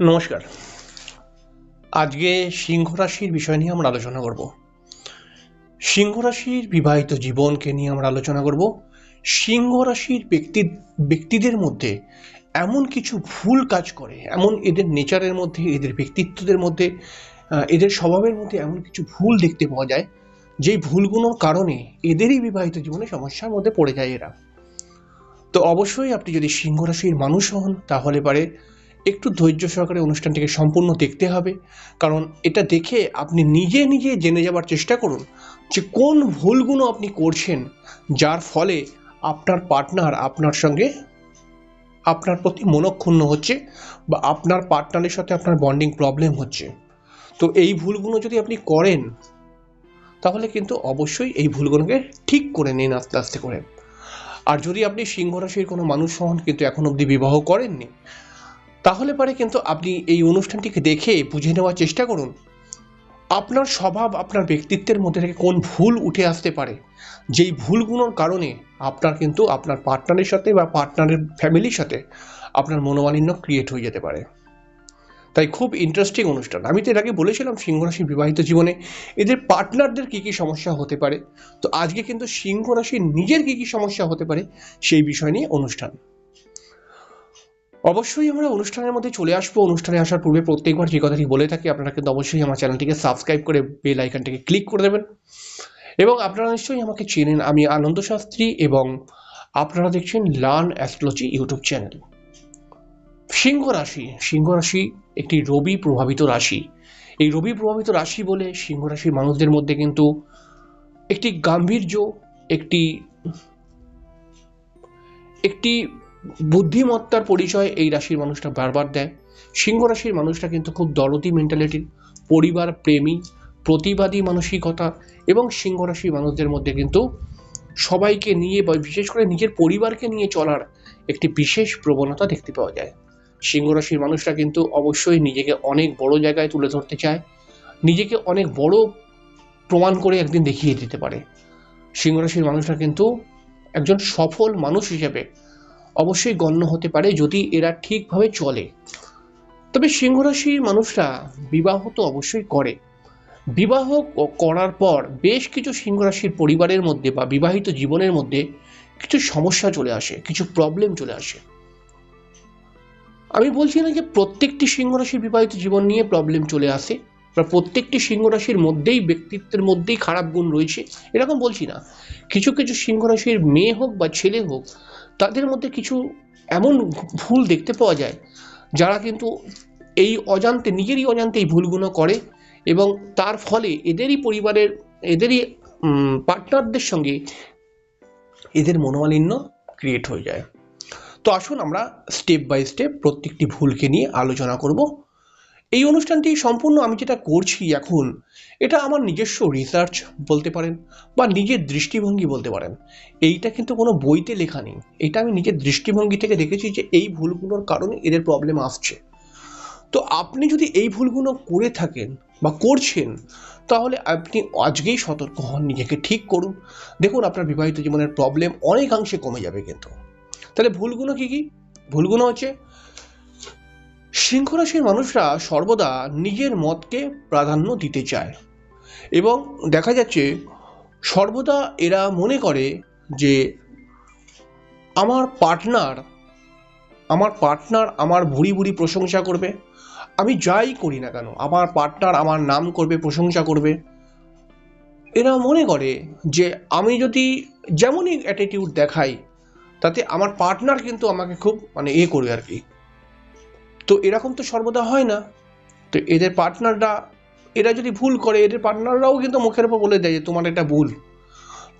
নমস্কার। আজকে সিংহ রাশির বিষয় নিয়ে আমরা আলোচনা করব। সিংহ রাশির বিবাহিত জীবনকে নিয়ে আমরা আলোচনা করব। সিংহ রাশির ব্যক্তি, ব্যক্তিদের মধ্যে এমন কিছু ভুল কাজ করে, এমন এদের নেচারের মধ্যে, এদের ব্যক্তিত্বদের মধ্যে এদের স্বভাবের মধ্যে এমন কিছু ভুল দেখতে পাওয়া যায়। যেই ভুলগুলোর কারণে এদেরই বিবাহিত জীবনে সমস্যার মধ্যে পড়ে যায় এরা। তো অবশ্যই আপনি যদি সিংহ রাশির মানুষ হন, তাহলে পারে একটু ধৈর্য সহকারে অনুষ্ঠানটিকে সম্পূর্ণ দেখতে হবে। কারণ এটা দেখে আপনি নিজে নিজে জেনে যাবার চেষ্টা করুন যে কোন ভুলগুলো আপনি করছেন, যার ফলে আপনার পার্টনার আপনার সঙ্গে আপনার প্রতি মনক্ষুণ্ণ হচ্ছে বা আপনার পার্টনারের সাথে আপনার বন্ডিং প্রবলেম হচ্ছে। তো এই ভুলগুলো যদি আপনি করেন, তাহলে কিন্তু অবশ্যই এই ভুলগুলোকে ঠিক করে নিন আস্তে আস্তে করে। আর যদি আপনি সিংহ রাশির কোনো মানুষ হন কিন্তু এখন অবধি বিবাহ করেননি তাহলে পরে কিন্তু আপনি এই অনুষ্ঠানটিকে দেখে বুঝে নেওয়ার চেষ্টা করুন। আপনার স্বভাব, আপনার ব্যক্তিত্বের মধ্যে থেকে কোন ভুল উঠে আসতে পারে। যেই ভুলগুলোর কারণে আপনার কিন্তু আপনার পার্টনারের সাথে বা পার্টনারের ফ্যামিলির সাথে আপনার মনোমালিন্য ক্রিয়েট হয়ে যেতে পারে। তাই খুব ইন্টারেস্টিং অনুষ্ঠান। আমি তো এর আগে বলেছিলাম সিংহ রাশির বিবাহিত জীবনে এদের পার্টনারদের কী কী সমস্যা হতে পারে। তো আজকে কিন্তু সিংহ রাশির নিজের কী কী সমস্যা হতে পারে সেই বিষয় নিয়ে অনুষ্ঠান। অবশ্যই আমরা অনুষ্ঠানের মধ্যে চলে আসব। অনুষ্ঠানে আসার পূর্বে প্রত্যেকবার যে কথাটি বলে থাকি, আপনারা কিন্তু অবশ্যই আমার চ্যানেলটিকে সাবস্ক্রাইব করে বেল আইকনটিকে ক্লিক করে দেবেন। এবং আপনারা নিশ্চয়ই আমাকে চেনেন, আমি আনন্দ শাস্ত্রী এবং আপনারা দেখছেন লার্ন অ্যাস্ট্রোলজি ইউটিউব চ্যানেল সিংহ রাশি সিংহ রাশি একটি রবি প্রভাবিত রাশি। এই রবি প্রভাবিত রাশি বলে সিংহ রাশির মানুষদের মধ্যে কিন্তু একটি গাম্ভীর্য, একটি একটি বুদ্ধিমত্তার পরিচয় এই রাশির মানুষটা বারবার দেয়। সিংহ রাশির মানুষটা কিন্তু খুব দরদি মেন্টালিটির পরিবার, প্রেমী, প্রতিবাদী মানসিকতা এবং সিংহ রাশির মানুষদের মধ্যে কিন্তু সবাইকে নিয়ে বা বিশেষ করে নিজের পরিবারকে নিয়ে চলার একটি বিশেষ প্রবণতা দেখতে পাওয়া যায়। সিংহ রাশির মানুষরা কিন্তু অবশ্যই নিজেকে অনেক বড় জায়গায় তুলে ধরতে চায়। নিজেকে অনেক বড় প্রমাণ করে একদিন দেখিয়ে দিতে পারে। সিংহ রাশির মানুষরা কিন্তু একজন সফল মানুষ হিসেবে অবশ্যই গণ্য হতে পারে যদি এরা ঠিকভাবে চলে। তবে সিংহ রাশির মানুষরা বিবাহ তো অবশ্যই করে। বিবাহ করার পর বেশ কিছু সিংহ রাশির পরিবারের মধ্যে বা বিবাহিত জীবনের মধ্যে কিছু সমস্যা চলে আসে, কিছু প্রবলেম চলে আসে। আমি বলছি না যে প্রত্যেকটি সিংহ রাশির বিবাহিত জীবন নিয়ে প্রবলেম চলে আসে বা প্রত্যেকটি সিংহ রাশির মধ্যেই ব্যক্তিত্বের মধ্যেই খারাপ গুণ রয়েছে, এরকম বলছি না। কিছু কিছু সিংহ রাশির মেয়ে হোক বা ছেলে হোক তাদের মধ্যে কিছু এমন ভুল দেখতে পাওয়া যায়, যারা কিন্তু এই অজান্তে, নিজেরই অজান্তে এই ভুলগুলো করে এবং তার ফলে এদেরই পরিবারের, এদেরই পার্টনারদের সঙ্গে এদের মনোমালিন্য ক্রিয়েট হয়ে যায়। তো আসুন আমরা স্টেপ বাই স্টেপ প্রত্যেকটি ভুলকে নিয়ে আলোচনা করব। এই অনুষ্ঠানটি সম্পূর্ণ আমি যেটা করছি এখন, এটা আমার নিজস্ব রিসার্চ বলতে পারেন বা নিজের দৃষ্টিভঙ্গি বলতে পারেন। এইটা কিন্তু কোনো বইতে লেখা নেই। এটা আমি নিজের দৃষ্টিভঙ্গি থেকে দেখেছি যে এই ভুলগুলোর কারণে এদের প্রবলেম আসছে। তো আপনি যদি এই ভুলগুলো করে থাকেন বা করছেন, তাহলে আপনি আজকেই সতর্ক হন, নিজেকে ঠিক করুন। দেখুন, আপনার বিবাহিত জীবনের প্রবলেম অনেকাংশে কমে যাবে কিন্তু। তাহলে ভুলগুলো কি কি? ভুলগুলো হচ্ছে সিংহ রাশির মানুষরা সর্বদা নিজের মতকে প্রাধান্য দিতে চায়। এবং দেখা যাচ্ছে, সর্বদা এরা মনে করে যে, আমার পার্টনার আমার পার্টনার আমার ভুড়ি ভুড়ি প্রশংসা করবে, আমি যাই করি না কেন, আমার পার্টনার আমার নাম করবে, প্রশংসা করবে। এরা মনে করে যে, আমি যদি যেমনই অ্যাটিটিউড দেখাই, তাতে আমার পার্টনার কিন্তু আমাকে খুব মানে এ করবে আর কি। তো এরকম তো সর্বদা হয় না। তো এদের পার্টনাররা এরা যদি ভুল করে, এদের পার্টনাররাও কিন্তু মুখের উপর বলে দেয় যে, তোমার এটা ভুল।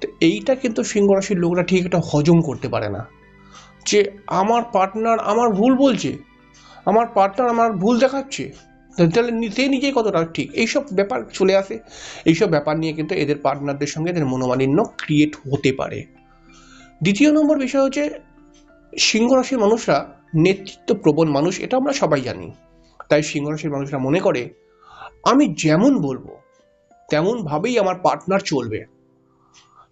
তো এইটা কিন্তু সিংহ রাশির লোকরা ঠিক এটা হজম করতে পারে না। যে, আমার পার্টনার আমার ভুল বলছে, আমার পার্টনার আমার ভুল দেখাচ্ছে। তাহলে সে নিজেই কতটা ঠিক? এইসব ব্যাপার চলে আসে। এইসব ব্যাপার নিয়ে কিন্তু এদের পার্টনারদের সঙ্গে এদের মনোমালিন্য ক্রিয়েট হতে পারে। দ্বিতীয় নম্বর বিষয় হচ্ছে সিংহ রাশির মানুষরা নেতৃত্ব প্রবণ মানুষ, এটা আমরা সবাই জানি। তাই সিংহ রাশির মানুষরা মনে করে, আমি যেমন বলব, তেমনভাবেই আমার পার্টনার চলবে।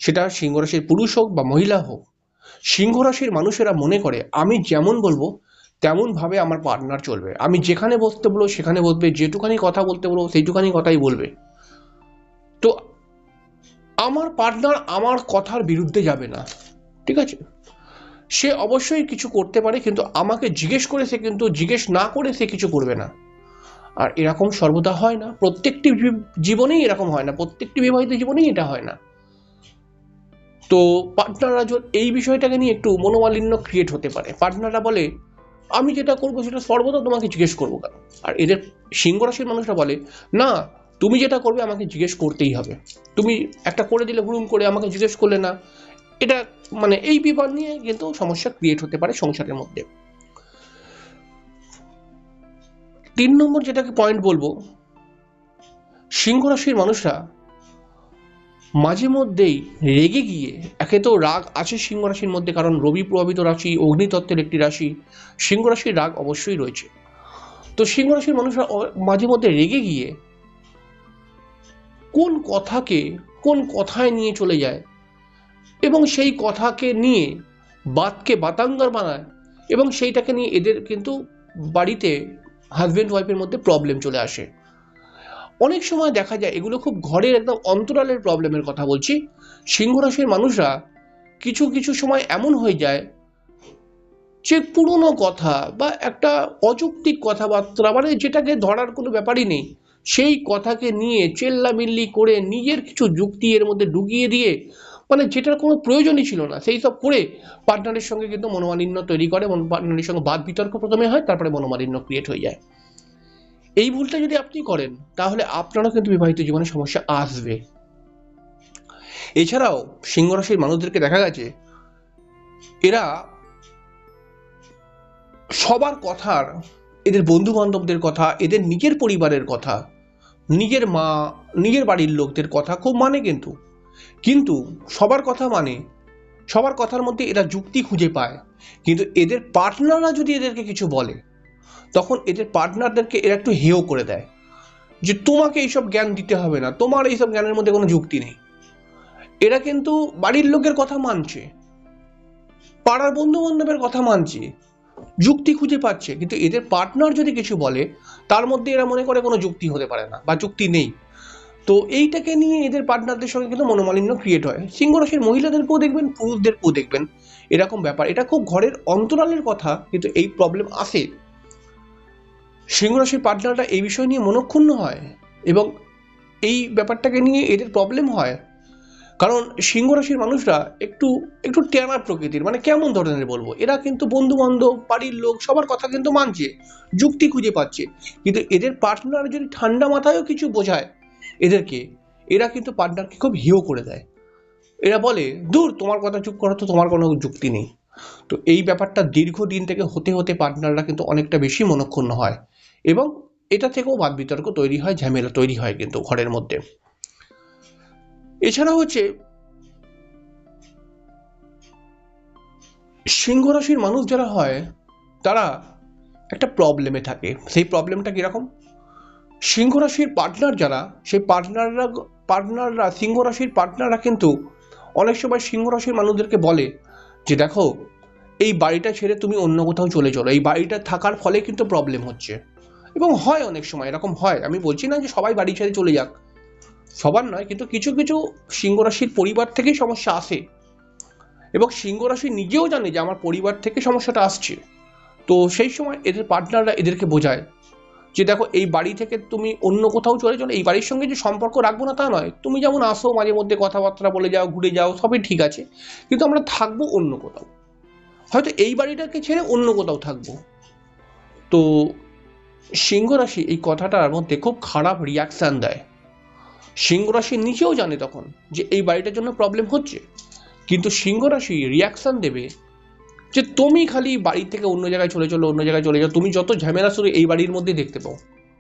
সেটা সিংহ রাশির পুরুষ হোক বা মহিলা হোক সিংহ রাশির মানুষেরা মনে করে, আমি যেমন বলব, তেমনভাবে আমার পার্টনার চলবে। আমি যেখানে বসতে বলব, সেখানে বসবে, যেটুখানি কথা বলতে বলব, সেইটুখানি কথাই বলবে। তো আমার পার্টনার আমার কথার বিরুদ্ধে যাবে না, ঠিক আছে? সে অবশ্যই কিছু করতে পারে, কিন্তু আমাকে জিজ্ঞেস করে সে কিন্তু জিজ্ঞেস না করে সে কিছু করবে না। আর এরকম সর্বদা হয় না। প্রত্যেকটি জীবনেই এরকম হয় না। প্রত্যেকটি বিবাহিত জীবনেই এটা হয় না। তো পার্টনাররা এই বিষয়টাকে নিয়ে একটু মনোমালিন্য ক্রিয়েট হতে পারে। পার্টনাররা বলে, আমি যেটা করব সেটা সর্বদা তোমাকে জিজ্ঞেস করব কেন? আর এদের সিংহ রাশির মানুষরা বলে, না, তুমি যেটা করবে আমাকে জিজ্ঞেস করতেই হবে। তুমি একটা করে দিলে হুড়ুম করে আমাকে জিজ্ঞেস করলে না। এটা মানে এই বিবাদ নিয়ে কিন্তু সমস্যা ক্রিয়েট হতে পারে সংসারের মধ্যে। তিন নম্বর যেটাকে পয়েন্ট বলব, সিংহ রাশির মানুষরা মাঝে মধ্যেই রেগে গিয়ে, একে তো রাগ আছে সিংহ রাশির মধ্যে, কারণ রবি প্রভাবিত রাশি, অগ্নিতত্ত্বের একটি রাশি, সিংহ রাশির রাগ অবশ্যই রয়েছে। তো সিংহ রাশির মানুষরা মাঝে মধ্যে রেগে গিয়ে কোন কথাকে কোন কথায় নিয়ে চলে যায় এবং সেই কথাকে নিয়ে বাতকে বাতাঙ্গার বানায় এবং সেইটাকে নিয়ে এদের কিন্তু বাড়িতে হাজব্যান্ড ওয়াইফের মধ্যে প্রবলেম চলে আসে। অনেক সময় দেখা যায় এগুলো খুব ঘরের একদম অন্তরালের প্রবলেমের কথা বলছি। সিংহ রাশির মানুষরা কিছু কিছু সময় এমন হয়ে যায় যে পুরনো কথা বা একটা অযৌক্তিক কথাবার্তা মানে যেটাকে ধরার কোনো ব্যাপারই নেই। সেই কথাকে নিয়ে চেল্লামিল্লি করে নিজের কিছু যুক্তি এর মধ্যে ঢুকিয়ে দিয়ে মানে যেটার কোনো প্রয়োজনই ছিল না। সেই সব করে পার্টনারের সঙ্গে কিন্তু মনোমালিন্য তৈরি করে এবং পার্টনারের সঙ্গে বাদ বিতর্ক প্রথমে হয়, তারপরে মনোমালিন্য ক্রিয়েট হয়ে যায়। এই ভুলটা যদি আপনি করেন, তাহলে আপনারও কিন্তু বিবাহিত জীবনে সমস্যা আসবে। এছাড়াও সিংহ রাশির মানুষদেরকে দেখা গেছে, এরা সবার কথার, এদের বন্ধু বান্ধবদের কথা, এদের নিজের পরিবারের কথা, নিজের মা, নিজের বাড়ির লোকদের কথা খুব মানে কিন্তু। কিন্তু সবার কথা মানে সবার কথার মধ্যে এরা যুক্তি খুঁজে পায়। কিন্তু এদের পার্টনাররা যদি এদেরকে কিছু বলে, তখন এদের পার্টনারদেরকে এরা একটু হেয় করে দেয়। যে তোমাকে এইসব জ্ঞান দিতে হবে না, তোমার এইসব জ্ঞানের মধ্যে কোনো যুক্তি নেই। এরা কিন্তু বাড়ির লোকের কথা মানছে, পাড়ার বন্ধু বান্ধবের কথা মানছে, যুক্তি খুঁজে পাচ্ছে। কিন্তু এদের পার্টনার যদি কিছু বলে, তার মধ্যে এরা মনে করে কোনো যুক্তি হতে পারে না বা যুক্তি নেই। তো এইটাকে নিয়ে এদের পার্টনারদের সঙ্গে কিন্তু মনোমালিন্য ক্রিয়েট হয়। সিংহ রাশির মহিলাদেরকেও দেখবেন পুরুষদেরকেও দেখবেন। এরকম ব্যাপার। এটা খুব ঘরের অন্তরালের কথা, কিন্তু এই প্রবলেম আসে সিংহ রাশির পার্টনাররা এই বিষয় নিয়ে মনক্ষুণ্ণ হয় এবং এই ব্যাপারটাকে নিয়ে এদের প্রবলেম হয়। কারণ সিংহ রাশির মানুষরা একটু একটু টেনা প্রকৃতির মানে কেমন ধরনের বলব? এরা কিন্তু বন্ধু বান্ধব বাড়ির লোক, সবার কথা কিন্তু মানছে, যুক্তি খুঁজে পাচ্ছে। কিন্তু এদের পার্টনার যদি ঠান্ডা মাথায়ও কিছু বোঝায় এদেরকে, এরা কিন্তু পার্টনারকে খুব হিও করে দেয়। এরা বলে, দূর, তোমার কথা চুপ করা তো, তোমার কোনো যুক্তি নেই। তো এই ব্যাপারটা দীর্ঘদিন থেকে হতে হতে পার্টনাররা কিন্তু অনেকটা বেশি মনক্ষুণ্ণ হয় এবং এটা থেকেও বাদ বিতর্ক তৈরি হয়, ঝামেলা তৈরি হয় কিন্তু ঘরের মধ্যে। এছাড়া হচ্ছে সিংহ রাশির মানুষ যারা হয়, তারা একটা প্রবলেমে থাকে। সেই প্রবলেমটা কীরকম? সিংহ রাশির পার্টনার যারা, সেই পার্টনাররা পার্টনাররা সিংহ রাশির পার্টনাররা কিন্তু অনেক সময় সিংহ রাশির মানুষদেরকে বলে যে, দেখো, এই বাড়িটা ছেড়ে তুমি অন্য কোথাও চলে চলো। এই বাড়িটা থাকার ফলে কিন্তু প্রবলেম হচ্ছে। এবং হয় অনেক সময়, এরকম হয়। আমি বলছি না যে সবাই বাড়ি ছেড়ে চলে যাক। সবার নয়, কিন্তু কিছু কিছু সিংহ রাশির পরিবার থেকেই সমস্যা আসে। এবং সিংহ রাশি নিজেও জানে যে, আমার পরিবার থেকে সমস্যাটা আসছে। তো সেই সময় এদের পার্টনাররা এদেরকে বোঝায়। যে দেখো, এই বাড়ি থেকে তুমি অন্য কোথাও চলে চলো, এই বাড়ির সঙ্গে যে সম্পর্ক রাখব না তা নয়। তুমি যেমন আসো, মাঝে মধ্যে কথাবার্তা বলে যাও, ঘুরে যাও, সবই ঠিক আছে। কিন্তু আমরা থাকব অন্য কোথাও। হয়তো এই বাড়িটাকে ছেড়ে অন্য কোথাও থাকব। তো সিংহ রাশি এই কথাটার মধ্যে খুব খারাপ রিয়াকশান দেয়। সিংহ রাশি নিজেও জানে তখন যে এই বাড়িটার জন্য প্রবলেম হচ্ছে। কিন্তু সিংহ রাশি রিয়াকশান দেবে যে তুমি খালি বাড়ি থেকে অন্য জায়গায় চলে চলো, অন্য জায়গায় চলে যাও, তুমি যত ঝামেলা শুরু এই বাড়ির মধ্যে দেখতে পাও।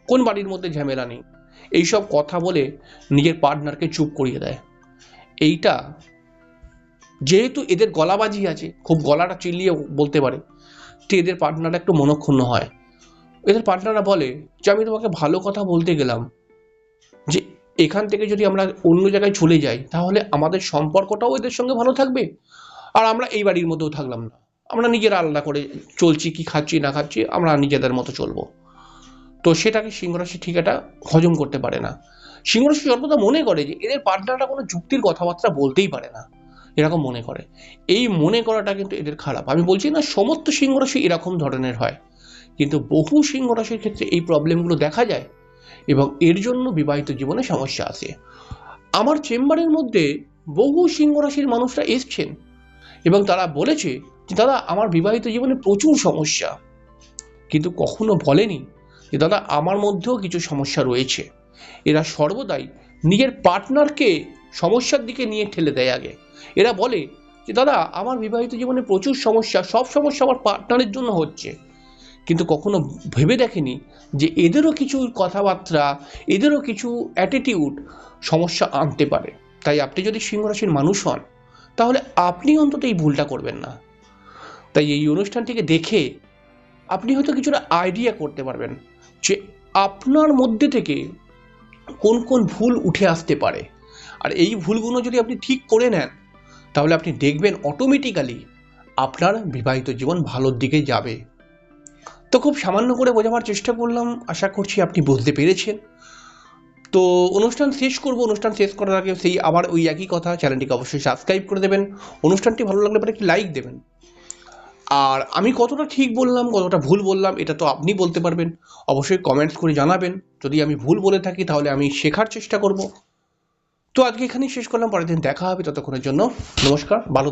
কোন বাড়ির মধ্যে ঝামেলা নেই? এইসব কথা বলে নিজের পার্টনারকে চুপ করিয়ে দেয়। এইটা যেহেতু এদের গলাবাজি আছে, খুব গলাটা চিল্লিয়ে বলতে পারে, তো এদের পার্টনাররা একটু মনক্ষুণ্ণ হয়। এদের পার্টনাররা বলে যে, আমি তোমাকে ভালো কথা বলতে গেলাম যে, এখান থেকে যদি আমরা অন্য জায়গায় চলে যাই, তাহলে আমাদের সম্পর্কটাও এদের সঙ্গে ভালো থাকবে। আর আমরা এই বাড়ির মধ্যেও থাকলাম না। আমরা নিজেরা আলাদা করে চলছি, কি খাচ্ছি, না খাচ্ছি, আমরা নিজেদের মতো চলবো। তো সেটাকে সিংহরাশি ঠিক এটা হজম করতে পারে না। সিংহরাশি সর্বদা মনে করে যে এদের পার্টনাররা কোনো যুক্তির কথাবার্তা বলতেই পারে না। এরকম মনে করে। এই মনে করাটা কিন্তু এদের খারাপ। আমি বলছি না, সমস্ত সিংহরাশি এরকম ধরনের হয়। কিন্তু বহু সিংহরাশির ক্ষেত্রে এই প্রবলেমগুলো দেখা যায় এবং এর জন্য বিবাহিত জীবনে সমস্যা আসে আমার চেম্বারের মধ্যে বহু সিংহরাশির মানুষরা এসছেন এবং তারা বলেছে যে দাদা, আমার বিবাহিত জীবনে প্রচুর সমস্যা। কিন্তু কখনো বলেনি যে, দাদা, আমার মধ্যেও কিছু সমস্যা রয়েছে। এরা সর্বদাই নিজের পার্টনারকে সমস্যার দিকে নিয়ে ঠেলে দেয় আগে। এরা বলে যে, দাদা, আমার বিবাহিত জীবনে প্রচুর সমস্যা, সব সমস্যা আমার পার্টনারের জন্য হচ্ছে। কিন্তু কখনো ভেবে দেখেনি যে, এদেরও কিছু কথাবার্তা, এদেরও কিছু অ্যাটিটিউড সমস্যা আনতে পারে। তাই আপনি যদি সিংহরাশির মানুষ হন, তাহলে আপনি অন্তত এই ভুলটা করবেন না। তাই এই অনুষ্ঠানটিকে দেখে আপনি হয়তো কিছুটা আইডিয়া করতে পারবেন যে আপনার মধ্যে থেকে কোন কোন ভুল উঠে আসতে পারে। আর এই ভুলগুলো যদি আপনি ঠিক করে নেন, তাহলে আপনি দেখবেন অটোমেটিক্যালি আপনার বিবাহিত জীবন ভালোর দিকে যাবে। তো খুব সামান্য করে বোঝাবার চেষ্টা করলাম, আশা করছি আপনি বুঝতে পেরেছেন। তো অনুষ্ঠান শেষ করব, অনুষ্ঠান শেষ করার আগে সেই আবার ওই একই কথা চ্যানেলটিকে অবশ্যই সাবস্ক্রাইব করে দেবেন। অনুষ্ঠানটি ভালো লাগলে পরে একটি লাইক দেবেন। আর আমি কতটা ঠিক বললাম, কতটা ভুল বললাম, এটা তো আপনি বলতে পারবেন। অবশ্যই কমেন্টস করে জানাবেন। যদি আমি ভুল বলে থাকি, তাহলে আমি শেখার চেষ্টা করব। তো আজকে এখানেই শেষ করলাম। পরের দিন দেখা হবে। ততক্ষণের জন্য নমস্কার। ভালো